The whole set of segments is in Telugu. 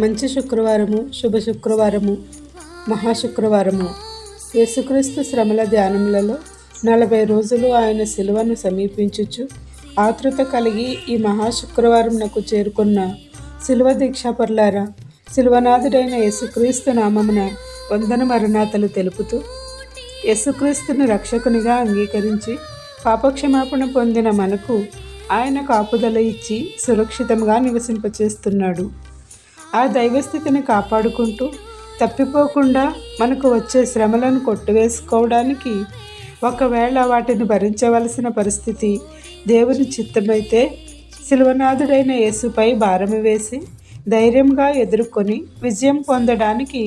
మంచి శుక్రవారము శుభ శుక్రవారము మహాశుక్రవారము యేసుక్రీస్తు శ్రమల ధ్యానములలో నలభై రోజులు ఆయన శిలువను సమీపించుచు ఆతృత కలిగి ఈ మహాశుక్రవారం నాకు చేరుకున్న శిలువ దీక్షాపరులారా శిలువనాథుడైన యేసుక్రీస్తు నామమున వందన మరణాతలు తెలుపుతూ యేసుక్రీస్తుని రక్షకునిగా అంగీకరించి పాపక్షమాపణ పొందిన మనకు ఆయన కాపుదల ఇచ్చి సురక్షితంగా నివసింపచేస్తున్నాడు. ఆ దైవస్థితిని కాపాడుకుంటూ తప్పిపోకుండా మనకు వచ్చే శ్రమలను కొట్టివేసుకోవడానికి ఒకవేళ వాటిని భరించవలసిన పరిస్థితి దేవుని చిత్తమైతే శిల్వనాథుడైన యేసుపై భారం వేసి ధైర్యంగా ఎదుర్కొని విజయం పొందడానికి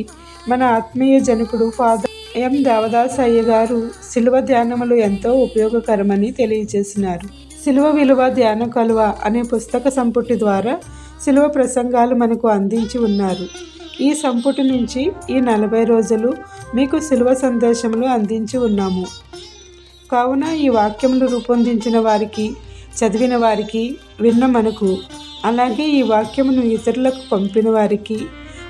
మన ఆత్మీయ జనకుడు ఫాదర్ ఎం దేవదాస్ అయ్య గారు శిలువ ధ్యానములు ఎంతో ఉపయోగకరమని తెలియజేసినారు. శిలువ విలువ ధ్యాన కలువ అనే పుస్తక సంపుటి ద్వారా శిలువ ప్రసంగాలు మనకు అందించి ఉన్నారు. ఈ సంపుటి నుంచి ఈ నలభై రోజులు మీకు శిలువ సందేశములు అందించి ఉన్నాము. కావున ఈ వాక్యములు రూపొందించిన వారికి చదివిన వారికి విన్న మనకు అలాగే ఈ వాక్యమును ఇతరులకు పంపిన వారికి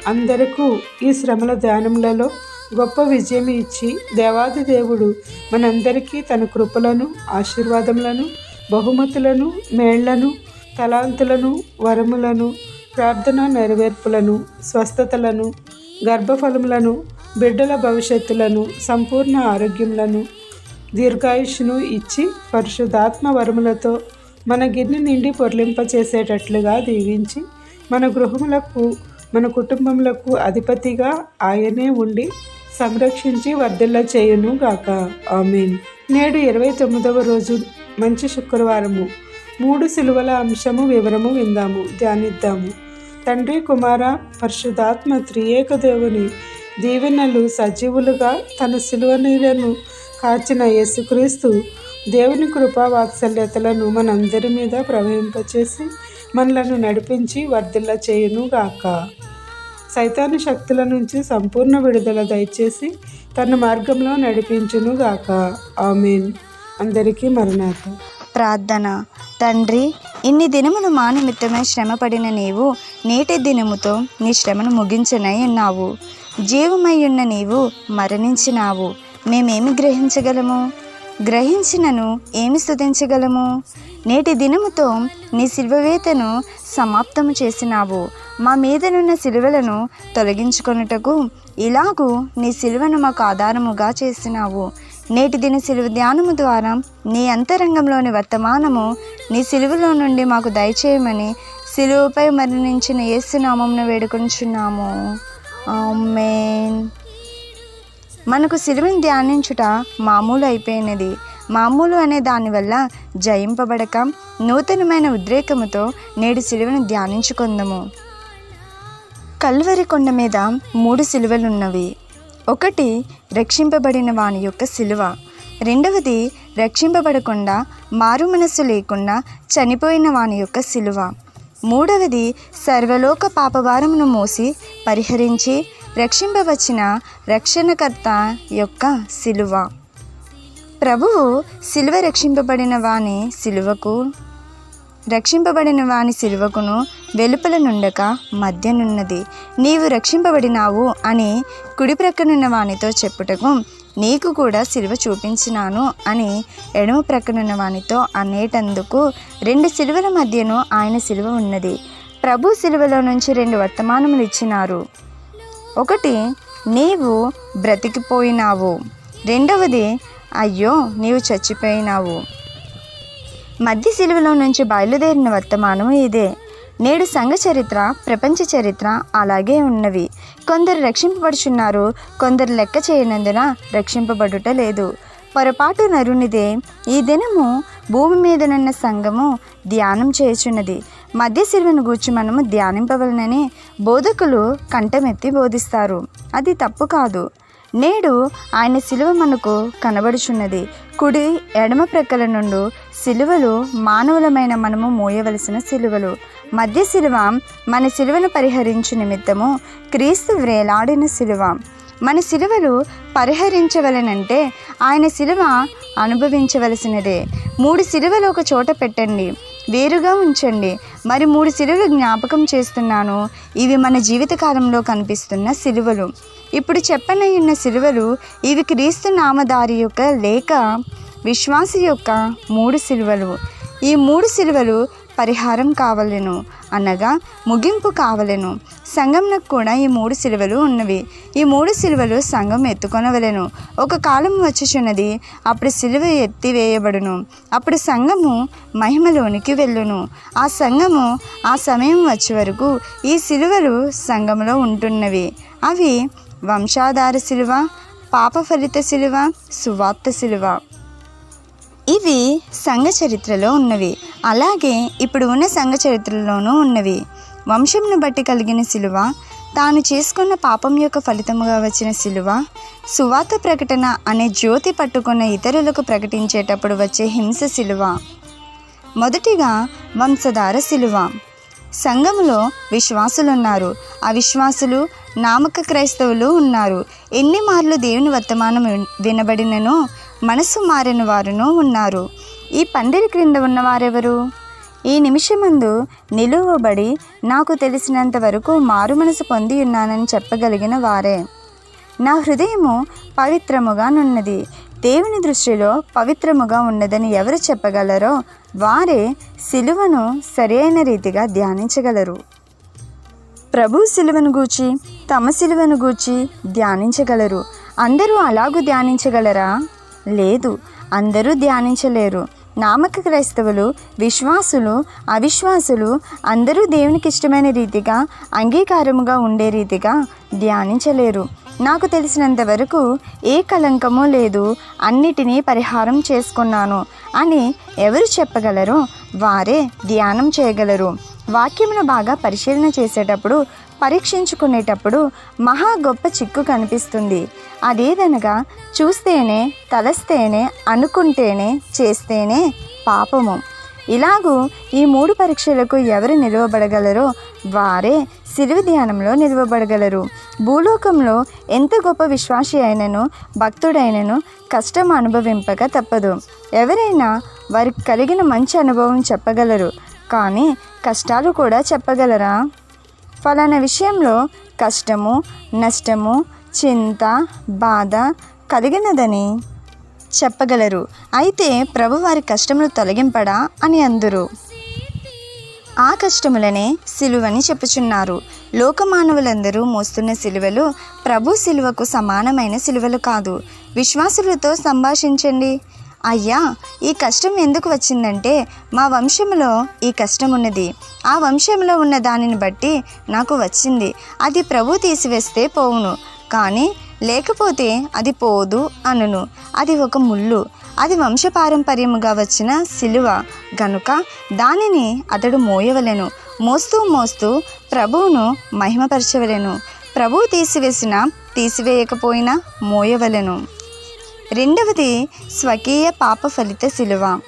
అందరకు ఈ శ్రమల ధ్యానములలో గొప్ప విజయం ఇచ్చి దేవాది దేవుడు మనందరికీ తన కృపలను ఆశీర్వాదములను బహుమతులను మేళ్ళను తలాంతులను వరములను ప్రార్థన నెరవేర్పులను స్వస్థతలను గర్భఫలములను బిడ్డల భవిష్యత్తులను సంపూర్ణ ఆరోగ్యములను దీర్ఘాయుష్ను ఇచ్చి పరిశుద్ధాత్మ వరములతో మన గిన్నె నిండి పొర్లింపచేసేటట్లుగా దీవించి మన గృహములకు మన కుటుంబములకు అధిపతిగా ఆయనే ఉండి సంరక్షించి వర్ధిల్ల చేయును గాక ఆమెన్. నేడు ఇరవై తొమ్మిదవ రోజు మంచి శుక్రవారము. మూడు సిలువల అంశము వివరము విందాము ధ్యానిద్దాము. తండ్రి కుమార పరిశుధాత్మ త్రియేక దేవుని దీవెనలు సజీవులుగా తన సిలువ నీడను కార్చిన యేసుక్రీస్తు దేవుని కృపా వాత్సల్యతలను మనందరి మీద ప్రవహింపచేసి మనలను నడిపించి వర్ధిల్ల చేయును గాక సైతాను శక్తుల నుంచి సంపూర్ణ విడుదల దయచేసి తన మార్గంలో నడిపించును గాక ఆమెన్. అందరికీ మరణాత ప్రార్థన. తండ్రి ఇన్ని దినములు మా నిమిత్తమై శ్రమపడిన నీవు నేటి దినముతో నీ శ్రమను ముగించనై ఉన్నావు. జీవమై ఉన్న నీవు మరణించినావు. మేమేమి గ్రహించగలము? గ్రహించినను ఏమి స్థుతించగలము నేటి దినముతో నీ శిల్వవేతను సమాప్తము చేసినావు. మా మీదనున్న శిలువలను తొలగించుకొనుటకు ఇలాగూ నీ శిలువను మాకు ఆధారముగా చేసినావు. నేటి దిన సిలువ ధ్యానము ద్వారా నీ అంతరంగంలోని వర్తమానము నీ సిలువలో నుండి మాకు దయచేయమని సిలువపై మరణించిన యేసునామంను వేడుకొంచున్నాము. మేన్ మనకు సిలువను ధ్యానించుట మామూలు అయిపోయినది. మామూలు అనే దానివల్ల జయింపబడక నూతనమైన ఉద్రేకముతో నేడు సిలువను ధ్యానించుకుందాము. కల్వరి కొండ మీద మూడు సిలువలున్నవి. ఒకటి రక్షింపబడిన వాని యొక్క సిలువ. రెండవది రక్షింపబడకుండా మారు మనస్సు లేకుండా చనిపోయిన వాని యొక్క సిలువ. మూడవది సర్వలోక పాపభారమును మోసి పరిహరించి రక్షింపవచ్చిన రక్షణకర్త యొక్క సిలువ. ప్రభువు సిలువ రక్షింపబడిన వాని సిలువకు రక్షింపబడిన వాని సిలువకును వెలుపల నుండక మధ్యనున్నది నీవు రక్షింపబడినావు అని కుడి ప్రక్కనున్న వానితో చెప్పుటకు నీకు కూడా సిలువ చూపించినాను అని ఎడమ ప్రక్కనున్న వానితో అనేటందుకు రెండు సిలువల మధ్యను ఆయన సిలువ ఉన్నది. ప్రభు సిలువలో నుంచి రెండు వర్తమానములు ఇచ్చినారు. ఒకటి నీవు బ్రతికిపోయినావు. రెండవది అయ్యో నీవు చచ్చిపోయినావు. మధ్య సిలువలో నుంచి బయలుదేరిన వర్తమానం ఇదే. నేడు సంఘ చరిత్ర ప్రపంచ చరిత్ర అలాగే ఉన్నవి. కొందరు రక్షింపబడుచున్నారు కొందరు లెక్క చేయనందున రక్షింపబడుట లేదు. పొరపాటు నరునిదే ఈ దినము భూమి మీదనున్న సంఘము ధ్యానం చేయుచున్నది. మధ్య సిలువను గూర్చి మనము ధ్యానింపవలనని బోధకులు కంఠమెత్తి బోధిస్తారు. అది తప్పు కాదు. నేడు ఆయన సిలువ మనకు కనబడుచున్నది. కుడి ఎడమ ప్రక్కల నుండి సిలువలు మానవులమైన మనము మోయవలసిన సిలువలు. మధ్య సిలువ మన సిలువను పరిహరించు నిమిత్తము క్రీస్తు వ్రేలాడిన సిలువ. మన సిలువలు పరిహరించవలనంటే ఆయన సిలువ అనుభవించవలసినదే. మూడు సిలువలు ఒక చోట పెట్టండి. వేరుగా ఉంచండి. మరి మూడు సిలువలు జ్ఞాపకం చేస్తున్నాను. ఇవి మన జీవితకాలంలో కనిపిస్తున్న సిలువలు. ఇప్పుడు చెప్పనయ్యున్న సిలువలు ఇవి క్రీస్తు నామధారి యొక్క లేక విశ్వాసి యొక్క మూడు సిలువలు. ఈ మూడు సిలువలు పరిహారం కావలెను అనగా ముగింపు కావలెను. సంఘంనకు కూడా ఈ మూడు సిలువలు ఉన్నవి. ఈ మూడు సిలువలు సంఘం ఎత్తుకొనవలెను. ఒక కాలం వచ్చుచున్నది అప్పుడు సిలువ ఎత్తివేయబడును. అప్పుడు సంఘము మహిమలోనికి వెళ్ళును. ఆ సంఘము ఆ సమయం వచ్చే వరకు ఈ సిలువలు సంఘంలో ఉంటున్నవి. అవి వంశాధార సిలువ పాప ఫలిత శిలువ సువార్త శిలువ. ఇవి సంఘ చరిత్రలో ఉన్నవి. అలాగే ఇప్పుడు ఉన్న సంఘ చరిత్రలోనూ ఉన్నవి. వంశంను బట్టి కలిగిన శిలువ తాను చేసుకున్న పాపం యొక్క ఫలితముగా వచ్చిన శిలువ సువాత ప్రకటన అనే జ్యోతి పట్టుకున్న ఇతరులకు ప్రకటించేటప్పుడు వచ్చే హింస శిలువ. మొదటిగా వంశధార సిలువ సంఘములో విశ్వాసులు ఉన్నారు అవిశ్వాసులు నామక క్రైస్తవులు ఉన్నారు. ఎన్ని మార్లు దేవుని వర్తమానం విన్- వినబడిననో మనసు మారిన వారును ఉన్నారు. ఈ పందిరి క్రింద ఉన్నవారెవరు? ఈ నిమిషమందు నిలువబడి నాకు తెలిసినంత వరకు మారు మనసు పొంది ఉన్నానని చెప్పగలిగిన వారే. నా హృదయము పవిత్రముగా నున్నది. దేవుని దృష్టిలో పవిత్రముగా ఉన్నదని ఎవరు చెప్పగలరో వారే సిలువను సరైన రీతిగా ధ్యానించగలరు. ప్రభు సిలువను గూర్చి తమ సిలువను గూర్చి ధ్యానించగలరు. అందరూ అలాగూ ధ్యానించగలరా? లేదు అందరూ ధ్యానించలేరు. నామక క్రైస్తవులు విశ్వాసులు అవిశ్వాసులు అందరూ దేవునికి ఇష్టమైన రీతిగా అంగీకారముగా ఉండే రీతిగా ధ్యానించలేరు. నాకు తెలిసినంత వరకు ఏ కలంకము లేదు అన్నిటినీ పరిహారం చేసుకున్నాను అని ఎవరు చెప్పగలరో వారే ధ్యానం చేయగలరు. వాక్యమును బాగా పరిశీలన చేసేటప్పుడు పరీక్షించుకునేటప్పుడు మహా గొప్ప చిక్కు కనిపిస్తుంది. అదేదనగా చూస్తేనే తలస్తేనే అనుకుంటేనే చేస్తేనే పాపము. ఇలాగూ ఈ మూడు పరీక్షలకు ఎవరు నిలువబడగలరో వారే సిలువ ధ్యానంలో నిలువబడగలరు. భూలోకంలో ఎంత గొప్ప విశ్వాసి అయినను భక్తుడైనను కష్టం అనుభవింపక తప్పదు. ఎవరైనా వారికి కలిగిన మంచి అనుభవం చెప్పగలరు. కానీ కష్టాలు కూడా చెప్పగలరా? ఫలానా విషయంలో కష్టము నష్టము చింత బాధ కలిగినదని చెప్పగలరు. అయితే ప్రభు వారి కష్టములు తొలగింపడా అని అందరు. ఆ కష్టములనే సిలువని చెప్పుచున్నారు. లోకమానవులందరూ మోస్తున్న సిలువలు ప్రభు సిలువకు సమానమైన సిలువలు కాదు. విశ్వాసులతో సంభాషించండి. అయ్యా ఈ కష్టం ఎందుకు వచ్చిందంటే మా వంశంలో ఈ కష్టం ఉన్నది ఆ వంశంలో ఉన్న దానిని బట్టి నాకు వచ్చింది. అది ప్రభు తీసివేస్తే పోవును. కానీ లేకపోతే అది పోదు అనును. అది ఒక ముళ్ళు. అది వంశపారంపర్యముగా వచ్చిన సిలువ. గనుక దానిని అతడు మోయవలెను. మోస్తూ మోస్తూ ప్రభువును మహిమపరచవలెను. ప్రభువు తీసివేసిన తీసివేయకపోయినా మోయవలెను. రెండవది స్వకీయ పాప ఫలిత శిలువ.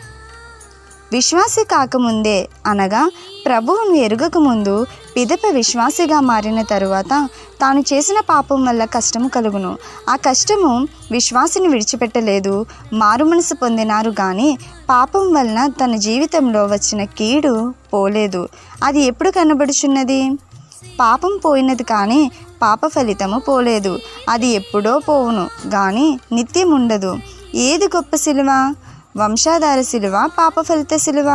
విశ్వాసి కాకముందే అనగా ప్రభువును ఎరుగకముందు పిదప విశ్వాసిగా మారిన తరువాత తాను చేసిన పాపం వల్ల కష్టము కలుగును. ఆ కష్టము విశ్వాసిని విడిచిపెట్టలేదు మారుమనసు పొందినారు కానీ పాపం వలన తన జీవితంలో వచ్చిన కీడు పోలేదు. అది ఎప్పుడు కనబడుచున్నది? పాపం పోయినది కానీ పాప ఫలితము పోలేదు. అది ఎప్పుడో పోవును కానీ నిత్యం ఉండదు ఏది గొప్ప సిలువ? వంశాధార సిలువ పాప ఫలిత సిలువ?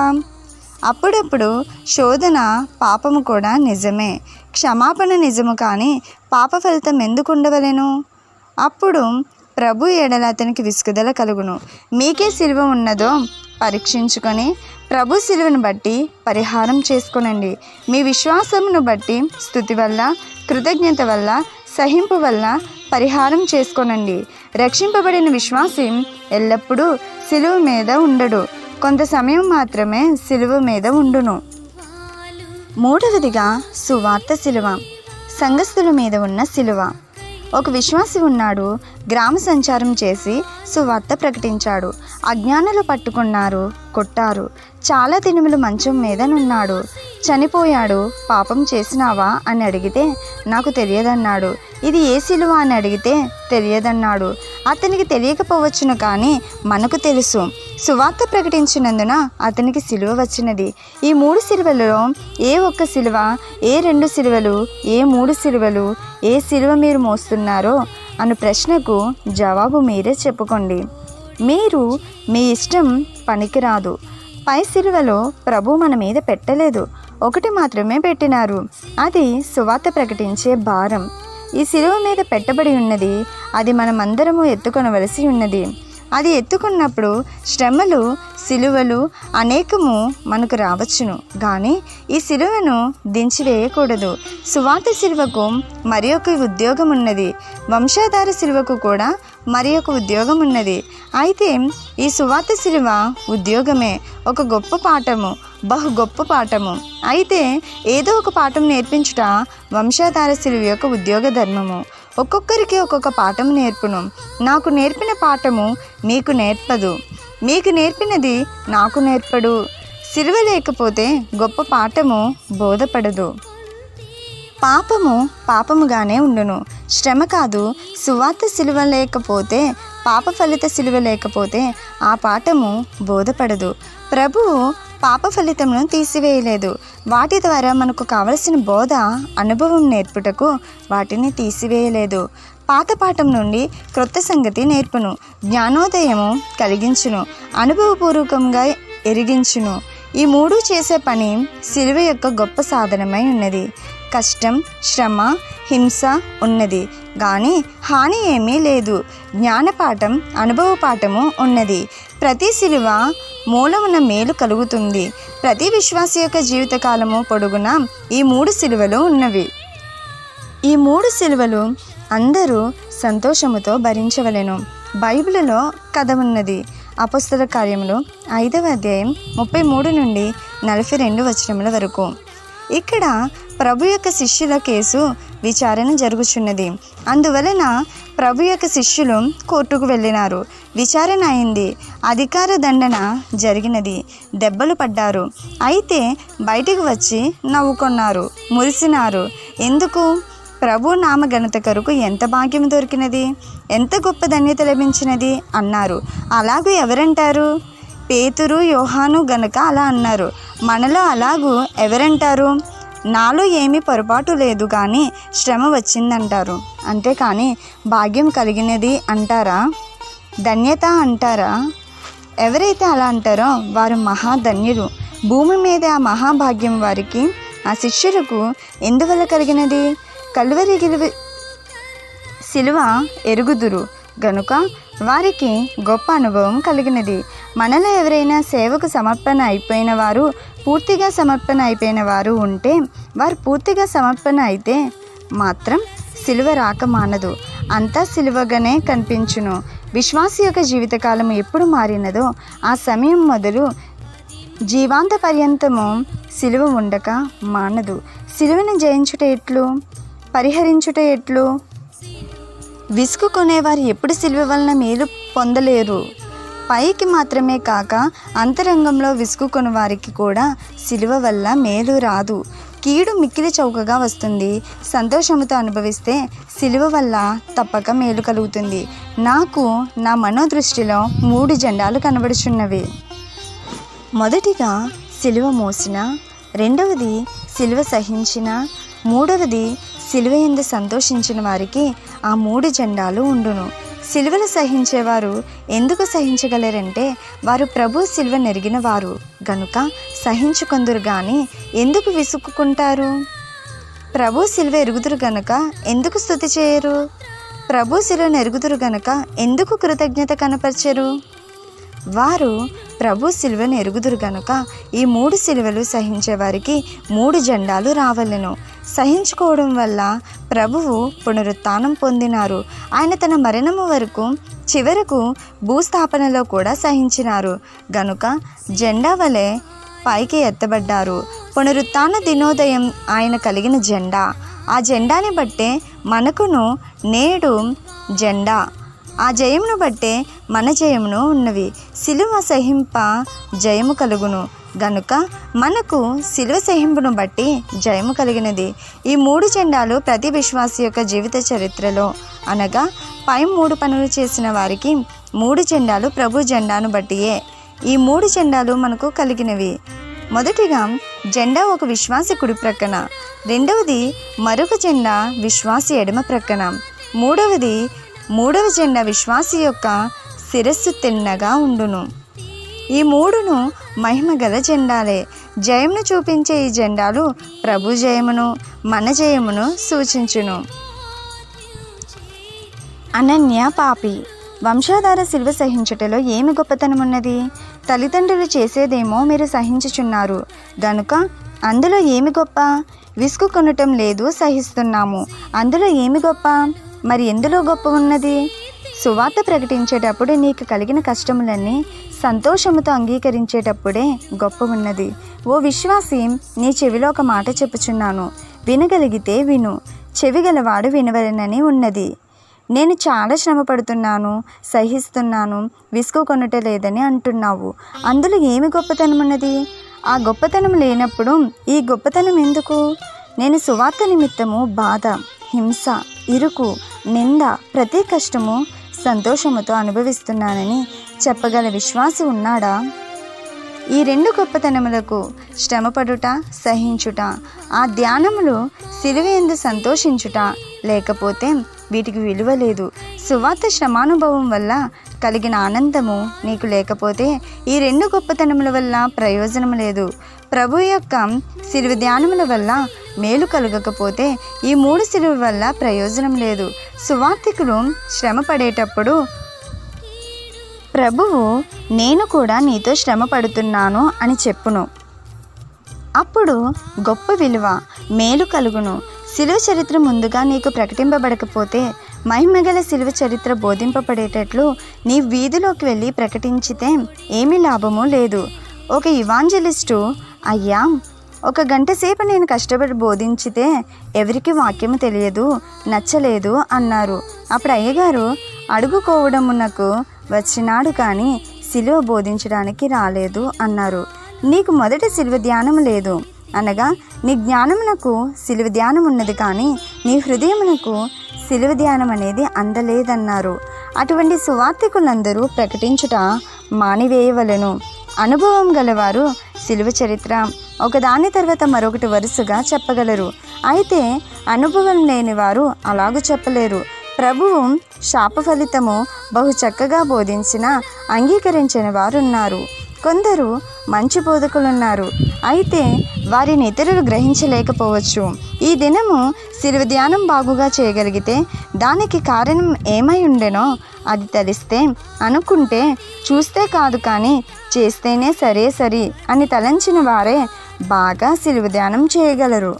అప్పుడప్పుడు శోధన పాపము కూడా నిజమే. క్షమాపణ నిజము కానీ పాప ఫలితం ఎందుకు ఉండవలెను అప్పుడు ప్రభు ఎడల అతనికి విసుగుదల కలుగును. మీకే సిలువ ఉన్నదో పరీక్షించుకొని ప్రభు సిలువను బట్టి పరిహారం చేసుకునండి. మీ విశ్వాసమును బట్టి స్థుతి వల్ల కృతజ్ఞత వల్ల సహింపు వల్ల పరిహారం చేసుకొనండి. రక్షింపబడిన విశ్వాసి ఎల్లప్పుడూ సిలువ మీద ఉండడు. కొంత సమయం మాత్రమే సిలువ మీద ఉండును. మూడవదిగా సువార్త సిలువ సంఘస్థుల మీద ఉన్న సిలువ ఒక విశ్వాసి ఉన్నాడు. గ్రామ సంచారం చేసి సువార్త ప్రకటించాడు. అజ్ఞానులు పట్టుకున్నారు కొట్టారు. చాలా దినములు మంచం మీద నున్నాడు. చనిపోయాడు. పాపం చేసినావా? అని అడిగితే నాకు తెలియదన్నాడు. ఇది ఏ సిలువ? అని అడిగితే తెలియదన్నాడు. అతనికి తెలియకపోవచ్చును కానీ మనకు తెలుసు. సువార్త ప్రకటించినందున అతనికి సిలువ వచ్చినది. ఈ మూడు సిలువలలో ఏ ఒక్క సిలువ ఏ రెండు సిలువలు ఏ మూడు సిలువలు ఏ సిలువ మీరు మోస్తున్నారో అను ప్రశ్నకు జవాబు మీరే చెప్పుకోండి. మీరు మీ ఇష్టం పనికిరాదు. పై సిలువలో ప్రభు మన మీద పెట్టలేదు. ఒకటి మాత్రమే పెట్టినారు. అది సువార్త ప్రకటించే భారం. ఈ సిలువ మీద పెట్టబడి ఉన్నది అది మనమందరము ఎత్తుకొనవలసి ఉన్నది. అది ఎత్తుకున్నప్పుడు శ్రమలు సిలువలు అనేకము మనకు రావచ్చును. కానీ ఈ సిలువను దించివేయకూడదు. సువార్త సిలువకు మరి ఒక ఉద్యోగం ఉన్నది వంశాధార సిలువకు కూడా మరి ఒక ఉద్యోగం ఉన్నది అయితే ఈ సువార్త సిలువ ఉద్యోగమే. ఒక గొప్ప పాఠము. బహు గొప్ప పాఠము. అయితే ఏదో ఒక పాఠం నేర్పించుట వంశాధార సిలువ యొక్క ఉద్యోగ ధర్మము. ఒక్కొక్కరికి ఒక్కొక్క పాఠం నేర్పును. నాకు నేర్పిన పాఠము మీకు నేర్పదు. మీకు నేర్పినది నాకు నేర్పడు. సిలువ లేకపోతే గొప్ప పాఠము బోధపడదు. పాపము పాపముగానే ఉండును. శ్రమ కాదు సువార్త సిలువ లేకపోతే పాప ఫలిత సిలువ లేకపోతే ఆ పాఠము బోధపడదు. ప్రభువు పాప ఫలితములను తీసివేయలేదు. వాటి ద్వారా మనకు కావలసిన బోధ అనుభవం నేర్పుటకు వాటిని తీసివేయలేదు. పాత పాఠం నుండి క్రొత్త సంగతి నేర్పును. జ్ఞానోదయము కలిగించును. అనుభవపూర్వకంగా ఎరిగించును. ఈ మూడు చేసే పని సిలువ యొక్క గొప్ప సాధనమై ఉన్నది. కష్టం శ్రమ హింస ఉన్నది. కానీ హాని ఏమీ లేదు. జ్ఞానపాఠం అనుభవ పాఠము ఉన్నది. ప్రతి సిలువ మూలమున మేలు కలుగుతుంది. ప్రతి విశ్వాస యొక్క జీవితకాలము పొడుగున ఈ మూడు సిలువలు ఉన్నవి. ఈ మూడు సిలువలు అందరూ సంతోషముతో భరించవలెను. బైబిల్లో కథ ఉన్నది. అపస్తుల కార్యములు ఐదవ అధ్యాయం ముప్పై మూడు నుండి నలభై రెండు వచనముల వరకు. ఇక్కడ ప్రభు యొక్క శిష్యుల కేసు విచారణ జరుగుచున్నది. అందువలన ప్రభు యొక్క శిష్యులు కోర్టుకు వెళ్ళినారు. విచారణ అయింది. అధికార దండన జరిగినది. దెబ్బలు పడ్డారు. అయితే బయటికి వచ్చి నవ్వుకున్నారు. మురిసినారు. ఎందుకు? ప్రభు నామ ఘనత కొరకు ఎంత భాగ్యం దొరికినది? ఎంత గొప్ప ధన్యత లభించినది? అన్నారు. అలాగూ ఎవరంటారు? పేతురు యోహాను గనక అలా అన్నారు. మనలో అలాగూ ఎవరంటారు? నాలో ఏమీ పొరపాటు లేదు కానీ శ్రమ వచ్చిందంటారు. అంతేకాని భాగ్యం కలిగినది అంటారా? ధన్యత అంటారా? ఎవరైతే అలా అంటారో వారు మహాధన్యులు. భూమి మీద ఆ మహాభాగ్యం వారికి ఆ శిష్యులకు ఎందువల్ల కలిగినది? కలువరి గిలువ సిలువ ఎరుగుదురు. గనుక వారికి గొప్ప అనుభవం కలిగినది. మనలో ఎవరైనా సేవకు సమర్పణ అయిపోయిన వారు పూర్తిగా సమర్పణ అయిపోయిన వారు ఉంటే వారు పూర్తిగా సమర్పణ అయితే మాత్రం సిలువ రాక మానదు. అంతా సిలువగానే కనిపించును. విశ్వాస యొక్క జీవితకాలం ఎప్పుడు మారినదో ఆ సమయం మొదలు జీవాంత పర్యంతము సిలువ ఉండక మానదు. సిలువను జయించుట ఎట్లు? పరిహరించుట ఎట్లు? విసుగు కొనేవారు ఎప్పుడు సిలువ వలన మేలు పొందలేరు. పైకి మాత్రమే కాక అంతరంగంలో విసుగు వారికి కూడా సిలువ వల్ల మేలు రాదు. కీడు మిక్కిలి చౌకగా వస్తుంది. సంతోషముతో అనుభవిస్తే సిలువ వల్ల తప్పక మేలు కలుగుతుంది. నాకు నా మనోదృష్టిలో మూడు జెండాలు కనబడుచున్నవి. మొదటిగా సిలువ మోసిన రెండవది సిలువ సహించిన మూడవది సిలువయందు సంతోషించిన వారికి ఆ మూడు జెండాలు ఉండును. సిలువలు సహించేవారు ఎందుకు సహించగలరంటే వారు ప్రభు సిలువ నెరిగిన వారు. గనుక సహించుకొందురు కానీ ఎందుకు విసుక్కుంటారు? ప్రభు సిలువ ఎరుగుదురు గనుక ఎందుకు స్థుతి చేయరు? ప్రభు సిలువ నెరుగుదురు గనుక ఎందుకు కృతజ్ఞత కనపరచరు? వారు ప్రభు సిలువను ఎరుగుదురు గనుక ఈ మూడు సిలువలు సహించే వారికి మూడు జెండాలు రావలెను. సహించుకోవడం వల్ల ప్రభువు పునరుత్నం పొందినారు. ఆయన తన మరణము వరకు చివరకు భూస్థాపనలో కూడా సహించినారు. గనుక జెండా వలె పైకి ఎత్తబడ్డారు. పునరుత్న దినోదయం ఆయన కలిగిన జెండా. ఆ జెండాని బట్టే మనకును నేడు జెండా. ఆ జయమును బట్టే మన జయమును ఉన్నవి. సిలువ సహింప జయము కలుగును. గనుక మనకు శిలువ సహింపును బట్టి జయము కలిగినది. ఈ మూడు జెండాలు ప్రతి విశ్వాసి యొక్క జీవిత చరిత్రలో. అనగా పై మూడు పనులు చేసిన వారికి మూడు జెండాలు ప్రభు జెండాను బట్టియే. ఈ మూడు జెండాలు మనకు కలిగినవి. మొదటిగా జెండా ఒక విశ్వాసి కుడి ప్రక్కన. రెండవది మరొక జెండా విశ్వాసి ఎడమ ప్రక్కన. మూడవది మూడవ జెండా విశ్వాసి యొక్క శిరస్సు తిన్నగా ఉండును. ఈ మూడును మహిమ గల జెండాలే. జయమును చూపించే ఈ జెండాలు ప్రభు జయమును మన జయమును సూచించును. అనన్య పాపి వంశాధార శిల్వ సహించుటలో ఏమి గొప్పతనం ఉన్నది తల్లిదండ్రులు చేసేదేమో మీరు సహించుచున్నారు. గనుక అందులో ఏమి గొప్ప? విసుగు కొనటం లేదు సహిస్తున్నాము. అందులో ఏమి గొప్ప? మరి ఎందులో గొప్ప ఉన్నది? సువార్త ప్రకటించేటప్పుడు నీకు కలిగిన కష్టములన్నీ సంతోషముతో అంగీకరించేటప్పుడే గొప్ప ఉన్నది ఓ విశ్వాసి నీ చెవిలో ఒక మాట చెప్పుచున్నాను. వినగలిగితే విను. చెవి గలవాడు వినవలనని ఉన్నది. నేను చాలా శ్రమ పడుతున్నాను సహిస్తున్నాను విసుగు కొనుట లేదని అంటున్నావు. అందులో ఏమి గొప్పతనం ఉన్నది ఆ గొప్పతనం లేనప్పుడు ఈ గొప్పతనం ఎందుకు? నేను సువార్త నిమిత్తము బాధ హింస ఇరుకు నింద ప్రతి కష్టము సంతోషముతో అనుభవిస్తున్నానని చెప్పగల విశ్వాసి ఉన్నాడా? ఈ రెండు గొప్పతనములకు శ్రమపడుట సహించుట ఆ ధ్యానములు సిలువేందు సంతోషించుట లేకపోతే వీటికి విలువ లేదు. సువార్త శ్రమానుభవం వల్ల కలిగిన ఆనందము నీకు లేకపోతే ఈ రెండు గొప్పతనముల వల్ల ప్రయోజనం లేదు. ప్రభు యొక్క సిలువ ధ్యానముల వల్ల మేలు కలగకపోతే ఈ మూడు సిలువ వల్ల ప్రయోజనం లేదు. సువార్థికులు శ్రమ పడేటప్పుడు ప్రభువు నేను కూడా నీతో శ్రమ పడుతున్నాను అని చెప్పును. అప్పుడు గొప్ప విలువ మేలు కలుగును. శిలువ చరిత్ర ముందుగా నీకు ప్రకటింపబడకపోతే మహిమగల శిలువ చరిత్ర బోధింపబడేటట్లు నీ వీధిలోకి వెళ్ళి ప్రకటించితే ఏమీ లాభము లేదు. ఒక ఇవాంజలిస్టు అయ్యా ఒక గంట సేపు నేను కష్టపడి బోధించితే ఎవరికి వాక్యము తెలియదు నచ్చలేదు అన్నారు. అప్పుడు అయ్యగారు అడుగుకోవడమునకు వచ్చినాడు కానీ సిలువ బోధించడానికి రాలేదు అన్నారు. నీకు మొదట సిలువ ధ్యానం లేదు. అనగా నీ జ్ఞానమునకు సిలువ ధ్యానం ఉన్నది కానీ నీ హృదయమునకు సిలువ ధ్యానం అనేది అందలేదన్నారు. అటువంటి సువార్థికులందరూ ప్రకటించుట మానివేయవలెను. అనుభవం గలవారు సిలువ చరిత్ర. ఒకదాని తర్వాత మరొకటి వరుసగా చెప్పగలరు. అయితే అనుభవం లేని వారు అలాగూ చెప్పలేరు. ప్రభువు శాప ఫలితము బహు చక్కగా బోధించిన అంగీకరించిన వారున్నారు. కొందరు మంచి బోధకులున్నారు. అయితే వారిని ఇతరులు గ్రహించలేకపోవచ్చు. ఈ దినము శిలువ ధ్యానం బాగుగా చేయగలిగితే దానికి కారణం ఏమై ఉండెనో అది తెలిస్తే అనుకుంటే చూస్తే కాదు కానీ చేస్తేనే సరే సరి అని తలంచిన వారే బాగా శిలువ ధ్యానం చేయగలరు.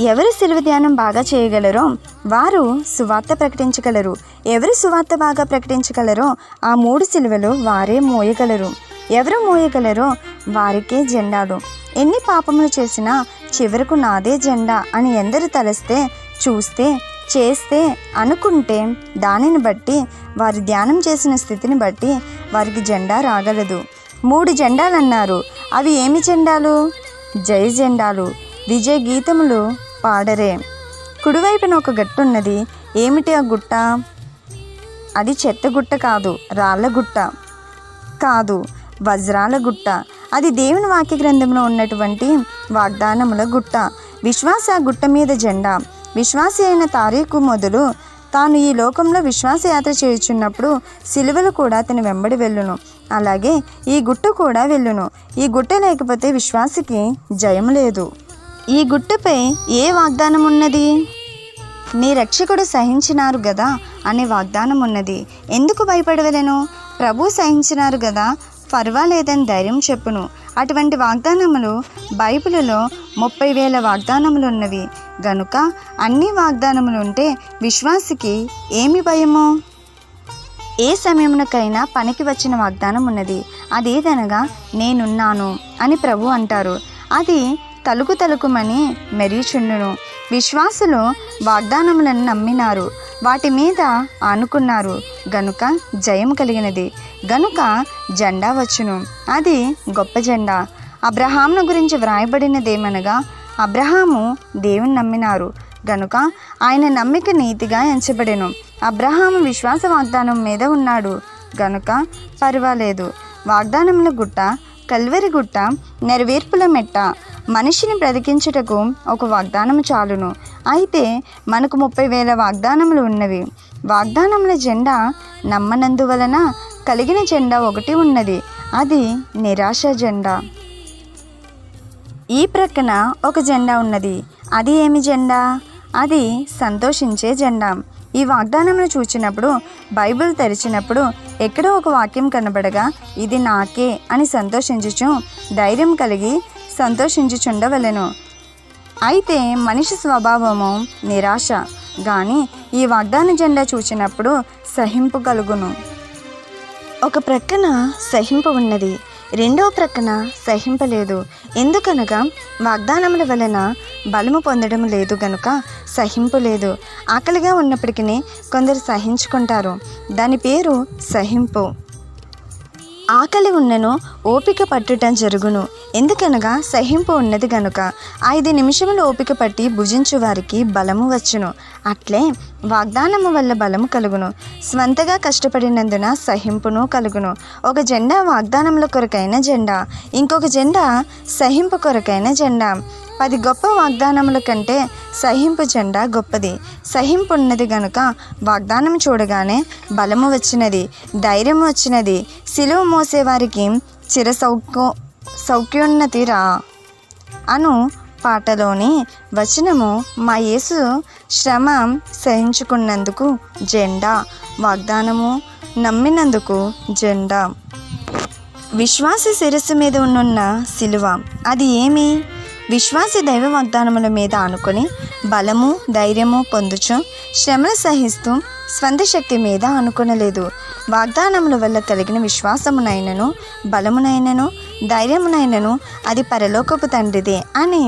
ఎవరు శిలువ ధ్యానం బాగా చేయగలరో వారు సువార్త ప్రకటించగలరు. ఎవరు సువార్త బాగా ప్రకటించగలరో ఆ మూడు సిలువలు వారే మోయగలరు. ఎవరు మోయగలరో వారికే జెండాలు. ఎన్ని పాపములు చేసినా చివరకు నాదే జెండా అని ఎందరు తలస్తే చూస్తే చేస్తే అనుకుంటే దానిని బట్టి వారు ధ్యానం చేసిన స్థితిని బట్టి వారికి జెండా రాగలదు. మూడు జెండాలు అన్నారు అవి ఏమి జెండాలు? జై జెండాలు. విజయ గీతములు పాడరే. కుడివైపున ఒక గట్టు ఉన్నది ఏమిటి ఆ గుట్ట? అది చెత్త గుట్ట కాదు రాళ్ళ గుట్ట కాదు. వజ్రాల గుట్ట. అది దేవుని వాక్య గ్రంథంలో ఉన్నటువంటి వాగ్దానముల గుట్ట. విశ్వాస గుట్ట మీద జెండా. విశ్వాసి అయిన తారీఖు మొదలు తాను ఈ లోకంలో విశ్వాసయాత్ర చేయుచున్నప్పుడు సిలువలు కూడా అతని వెంబడి వెళ్ళును. అలాగే ఈ గుట్ట కూడా వెళ్ళును. ఈ గుట్ట లేకపోతే విశ్వాసికి జయం లేదు. ఈ గుట్టపై ఏ వాగ్దానం ఉన్నది నీ రక్షకుడు సహించినారు గదా అనే వాగ్దానం ఉన్నది ఎందుకు భయపడవలను? ప్రభు సహించినారు కదా పర్వాలేదని ధైర్యం చెప్పును. అటువంటి వాగ్దానములు బైబిలులో ముప్పై వేల వాగ్దానములు ఉన్నవి గనుక అన్ని వాగ్దానములు ఉంటే విశ్వాసికి ఏమి భయము? ఏ సమయమునకైనా పనికి వచ్చిన వాగ్దానం ఉన్నది అదేదనగా నేనున్నాను అని ప్రభు అంటారు. అది తలుకు తలుకుమని మెరీచుండును విశ్వాసులు వాగ్దానములను నమ్మినారు. వాటి మీద ఆనుకున్నారు. గనుక జయం కలిగినది. గనుక జెండా వచ్చును. అది గొప్ప జెండా. అబ్రహామును గురించి వ్రాయబడినదేమనగా అబ్రహాము దేవుని నమ్మినారు. గనుక ఆయన నమ్మిక నీతిగా ఎంచబడెను. అబ్రహాము విశ్వాస వాగ్దానం మీద ఉన్నాడు. గనుక పర్వాలేదు. వాగ్దానముల గుట్ట కల్వరి గుట్ట నెరవేర్పుల మెట్ట మనిషిని బ్రతికించుటకు ఒక వాగ్దానము చాలును. అయితే మనకు ముప్పై వేల వాగ్దానములు ఉన్నవి. వాగ్దానముల జెండా నమ్మనందువలన కలిగిన జెండా ఒకటి ఉన్నది. అది నిరాశ జెండా. ఈ ప్రక్కన ఒక జెండా ఉన్నది. అది ఏమి జెండా? అది సంతోషించే జెండా. ఈ వాగ్దానంను చూచినప్పుడు బైబిల్ తెరిచినప్పుడు ఎక్కడో ఒక వాక్యం కనబడగా ఇది నాకే అని సంతోషించుచు ధైర్యం కలిగి సంతోషించుచుండవలెను. అయితే మనిషి స్వభావము నిరాశ కానీ ఈ వాగ్దాన జెండా చూచినప్పుడు సహింపు కలుగును. ఒక ప్రక్కన సహింపు ఉన్నది రెండవ ప్రక్కన సహింపలేదు ఎందుకనగా వాగ్దానముల వలన బలము పొందడం లేదు గనుక సహింపు లేదు. ఆకలిగా ఉన్నప్పటికీ కొందరు సహించుకుంటారు. దాని పేరు సహింపు. ఆకలి ఉన్నను ఓపిక పట్టుట జరుగును. ఎందుకనగా సహింపు ఉన్నది గనుక ఐదు నిమిషములు ఓపిక పట్టి భుజించు వారికి బలము వచ్చును. అట్లే వాగ్దానము వల్ల బలము కలుగును. స్వంతగా కష్టపడినందున సహింపును కలుగును. ఒక జెండా వాగ్దానముల కొరకైన జెండా ఇంకొక జెండా సహింపు కొరకైన జెండా. పది గొప్ప వాగ్దానముల కంటే సహింపు జెండా గొప్పది. సహింపు ఉన్నది గనుక వాగ్దానం చూడగానే బలము వచ్చినది ధైర్యం వచ్చినది. సిలువ మోసేవారికి చిర సౌక్య సౌఖ్యోన్నతి రా. అను పాటలోని వచనము మా యేసు శ్రమ సహించుకున్నందుకు జెండా వాగ్దానము నమ్మినందుకు జెండా. విశ్వాస శిరస్సు మీద ఉన్న సిలువ అది ఏమి? విశ్వాస దైవ వాగ్దానముల మీద ఆనుకొని బలము ధైర్యము పొందుచు శ్రమను సహిస్తూ స్వంత శక్తి మీద అనుకునలేదు వాగ్దానముల వల్ల కలిగిన విశ్వాసమునైనను బలమునైనను ధైర్యమునైనను అది పరలోకపు తండ్రిదే అని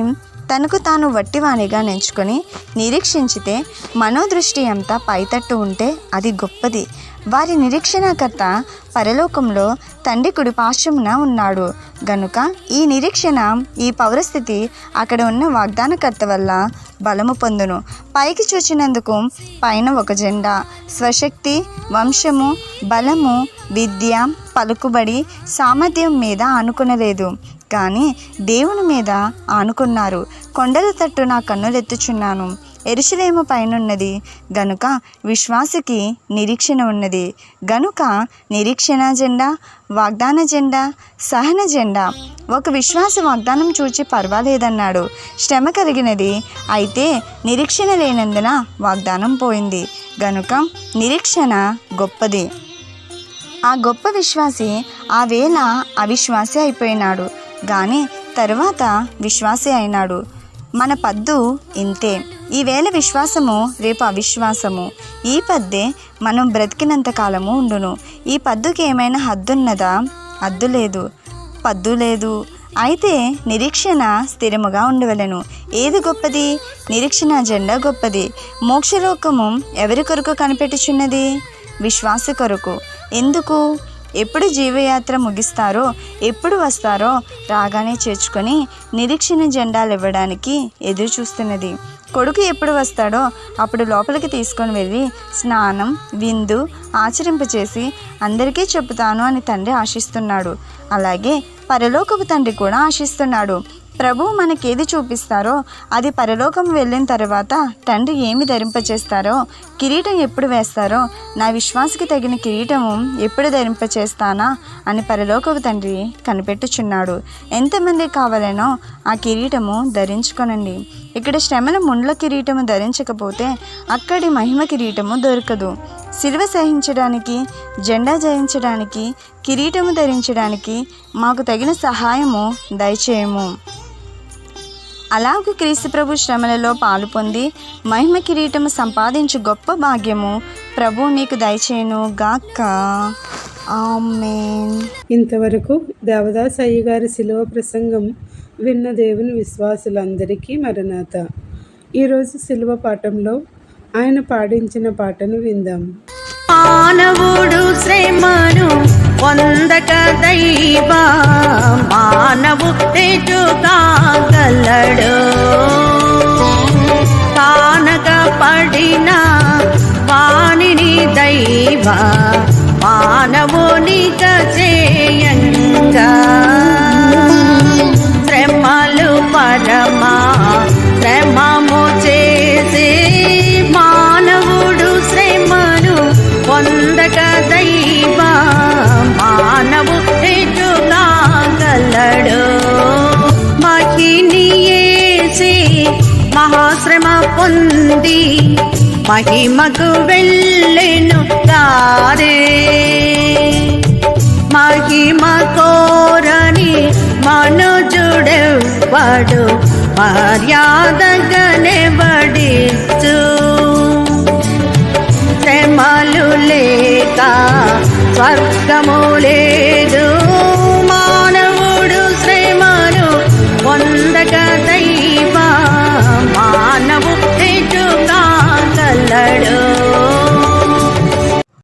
తనకు తాను వట్టివాణిగా నెంచుకొని నిరీక్షించితే మనోదృష్టి అంతా పైతట్టు ఉంటే అది గొప్పది. వారి నిరీక్షణకర్త పరలోకంలో తండ్రి కుడి పార్శ్వమున ఉన్నాడు. గనుక ఈ నిరీక్షణ ఈ పౌరస్థితి అక్కడ ఉన్న వాగ్దానకర్త వల్ల బలము పొందును. పైకి చూచినందుకు పైన ఒక జెండా. స్వశక్తి వంశము బలము విద్య పలుకుబడి సామర్థ్యం మీద ఆనుకునలేదు. కానీ దేవుని మీద ఆనుకున్నారు. కొండల తట్టు నా కన్నులెత్తుచున్నాను. ఎరుసలేము పైనున్నది. గనుక విశ్వాసకి నిరీక్షణ ఉన్నది. గనుక నిరీక్షణ జెండా వాగ్దాన జెండా సహన జెండా. ఒక విశ్వాస వాగ్దానం చూచి పర్వాలేదన్నాడు. శ్రమ కలిగినది. అయితే నిరీక్షణ లేనందున వాగ్దానం పోయింది. గనుక నిరీక్షణ గొప్పది. ఆ గొప్ప విశ్వాసి ఆ వేళ అవిశ్వాసి అయిపోయినాడు. కానీ తరువాత విశ్వాసి అయినాడు. మన పద్దు ఇంతే. ఈవేళ విశ్వాసము రేపు అవిశ్వాసము. ఈ పద్దే మనం బ్రతికినంత కాలము ఉండును. ఈ పద్దుకి ఏమైనా హద్దున్నదా? హద్దు లేదు. పద్దు లేదు. అయితే నిరీక్షణ స్థిరముగా ఉండవలెను. ఏది గొప్పది? నిరీక్షణ జెండా గొప్పది. మోక్షలోకము ఎవరి కొరకు కనిపెట్టుచున్నది? విశ్వాస కొరకు. ఎందుకు? ఎప్పుడు జీవయాత్ర ముగిస్తారో ఎప్పుడు వస్తారో రాగానే చేర్చుకొని నిరీక్షణ జెండాలు ఇవ్వడానికి ఎదురు చూస్తున్నది కొడుకు ఎప్పుడు వస్తాడో అప్పుడు లోపలికి తీసుకొని వెళ్ళి స్నానం విందు ఆచరింపచేసి అందరికీ చెబుతాను అని తండ్రి ఆశిస్తున్నాడు. అలాగే పరలోకపు తండ్రి కూడా ఆశిస్తున్నాడు. ప్రభు మనకేది చూపిస్తారో అది పరలోకం వెళ్ళిన తర్వాత తండ్రి ఏమి ధరింపచేస్తారో కిరీటం ఎప్పుడు వేస్తారో నా విశ్వాసకి తగిన కిరీటము ఎప్పుడు ధరింపచేస్తానా అని పరలోకపు తండ్రి కనిపెట్టుచున్నాడు. ఎంతమంది కావాలనో ఆ కిరీటము ధరించుకొనండి. ఇక్కడ శ్రమల ముండ్ల కిరీటము ధరించకపోతే అక్కడి మహిమ కిరీటము దొరకదు. సిలువ సహించడానికి జెండా జయించడానికి కిరీటము ధరించడానికి మాకు తగిన సహాయము దయచేయము. అలాగే క్రీస్తు ప్రభు శ్రమలలో పాలు పొంది మహిమ కిరీటము సంపాదించు గొప్ప భాగ్యము ప్రభు మీకు దయచేయను గాక. ఆమెన్. ఇంతవరకు దేవదాస్ అయ్య గారి శిలువ ప్రసంగం విన్న దేవుని విశ్వాసులందరికీ మరణాత. ఈరోజు శిలువ పాఠంలో ఆయన పాడించిన పాటను విందాం. మానవుడు శ్రమను పొందక దైవా మానవు తెజుగాగలడు కానక పడిన వాణిని దైవ మానవునిక చేయంగా. శ్రమలు పరమా శ్రమ పొంది మహిమకు వెళ్ళెను తారే. మహిమ కోరని మనుజుడెవ్వడు మర్యాదగనెవడిచ్చు? శ్రమలు లేక స్వర్గం